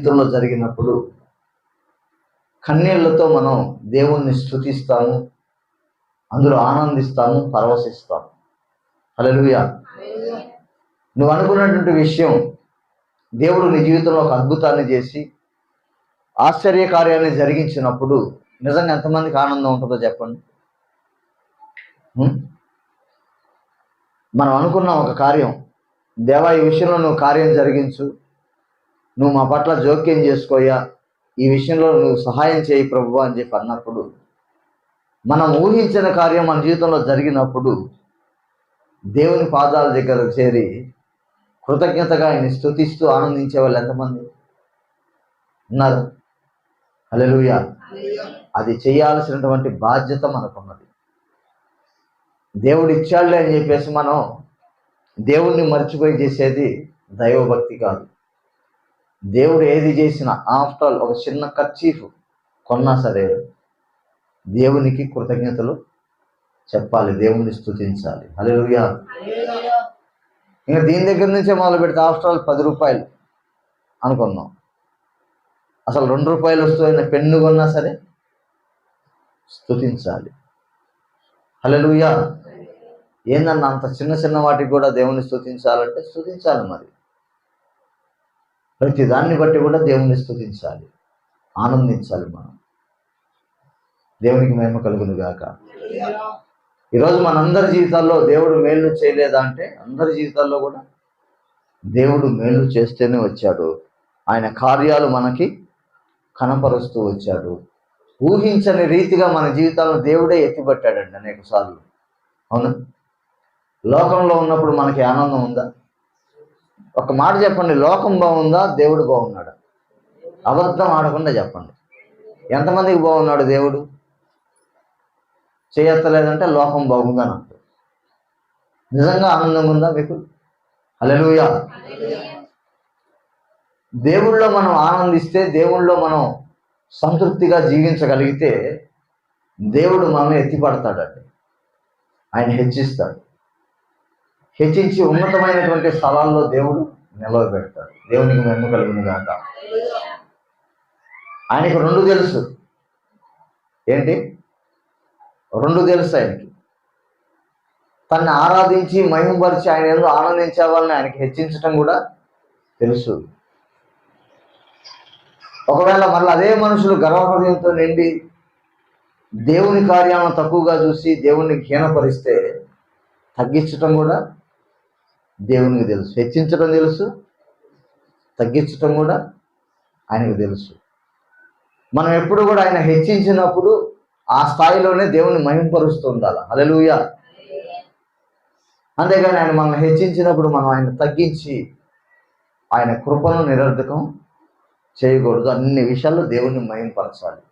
జీవితంలో జరిగినప్పుడు కన్నీళ్ళతో మనం దేవుణ్ణి స్థుతిస్తాము అందులో ఆనందిస్తాము పరవశిస్తాము. అలలుయా నువ్వు అనుకున్నటువంటి విషయం దేవుడు నీ జీవితంలో ఒక అద్భుతాన్ని చేసి ఆశ్చర్య కార్యాన్ని జరిగించినప్పుడు నిజంగా ఎంతమందికి ఆనందం ఉంటుందో చెప్పండి. మనం అనుకున్న ఒక కార్యం. దేవా ఈ విషయంలో నువ్వు కార్యం జరిగించు. నువ్వు మా పట్ల జోక్యం చేసుకోయా ఈ విషయంలో నువ్వు సహాయం చేయి ప్రభు అని చెప్పి అన్నప్పుడు మనం ఊహించిన కార్యం మన జీవితంలో జరిగినప్పుడు దేవుని పాదాల దగ్గర చేరి కృతజ్ఞతగా ఆయన స్థుతిస్తూ ఆనందించే వాళ్ళు ఎంతమంది ఉన్నారు? హల్లెలూయా. అది చేయాల్సినటువంటి బాధ్యత మనకున్నది. దేవుడు ఇచ్చాడులే అని చెప్పేసి మనం దేవుణ్ణి మర్చిపోయి చేసేది దైవభక్తి కాదు. దేవుడు ఏది చేసినా ఆఫ్టర్ ఆల్ ఒక చిన్న కర్చీఫ్ కొన్నా సరే దేవునికి కృతజ్ఞతలు చెప్పాలి దేవుణ్ణి స్థుతించాలి హల్లెలూయా. ఇంకా దీని దగ్గర నుంచే మొదలు పెడితే ఆఫ్టర్ ఆల్ పది రూపాయలు అనుకున్నాం. అసలు రెండు రూపాయలు వస్తున్న పెన్ను కొన్నా సరే స్థుతించాలి హలో ఏందన్న అంత చిన్న చిన్న వాటికి కూడా దేవుణ్ణి స్థుతించాలంటే స్థుతించాలి మరి. ప్రతి దాన్ని బట్టి కూడా దేవుని స్థుతించాలి ఆనందించాలి మనం. దేవునికి మహిమ కలుగును గాక ఈరోజు మనందరి జీవితాల్లో దేవుడు మేలు చేయలేదా అంటే అందరి జీవితాల్లో కూడా దేవుడు మేలు చేస్తేనే వచ్చాడు. ఆయన కార్యాలు మనకి కనపరుస్తూ వచ్చాడు. ఊహించని రీతిగా మన జీవితాలను దేవుడే ఎత్తిపట్టాడండి అనేక సార్లు. అవునా? లోకంలో ఉన్నప్పుడు మనకి ఆనందం ఉందా? ఒక మాట చెప్పండి లోకం బాగుందా దేవుడు బాగున్నాడా? అబద్ధం ఆడకుండా చెప్పండి. ఎంతమందికి బాగున్నాడు దేవుడు? చేయత్తలేదంటే లోకం బాగుందని అంటారు. నిజంగా ఆనందంగా ఉందా మీకు? హల్లెలూయా. దేవుళ్ళో మనం ఆనందిస్తే దేవుళ్ళో మనం సంతృప్తిగా జీవించగలిగితే దేవుడు మనం ఎత్తిపడతాడండి. ఆయన హెచ్చిస్తాడు. హెచ్చించి ఉన్నతమైనటువంటి స్థలాల్లో దేవుడు నిలవబెడతాడు. దేవునికి మెమ్మ కలుగును గాక. ఆయనకు రెండు తెలుసు. ఏంటి? రెండు తెలుసు ఆయనకి. తన్ని ఆరాధించి మహిమపరిచి ఆయన ఎందుకు ఆనందించే వాళ్ళని ఆయనకి హెచ్చించటం కూడా తెలుసు. ఒకవేళ మళ్ళీ అదే మనుషులు గర్వహృదయంతో నిండి దేవుని కార్యాలను తక్కువగా చూసి దేవుణ్ణి క్షీణపరిస్తే తగ్గించటం కూడా దేవునికి తెలుసు. హెచ్చించడం తెలుసు తగ్గించటం కూడా ఆయనకు తెలుసు. మనం ఎప్పుడు కూడా ఆయన హెచ్చించినప్పుడు ఆ స్థాయిలోనే దేవుని మహింపరుస్తూ ఉండాలి. హల్లెలూయా. అంతేగాని ఆయన మనల్ని హెచ్చించినప్పుడు మనం ఆయన తగ్గించి ఆయన కృపను నిరర్ధకం చేయకూడదు. అన్ని విషయాల్లో దేవుణ్ణి మహింపరచాలి.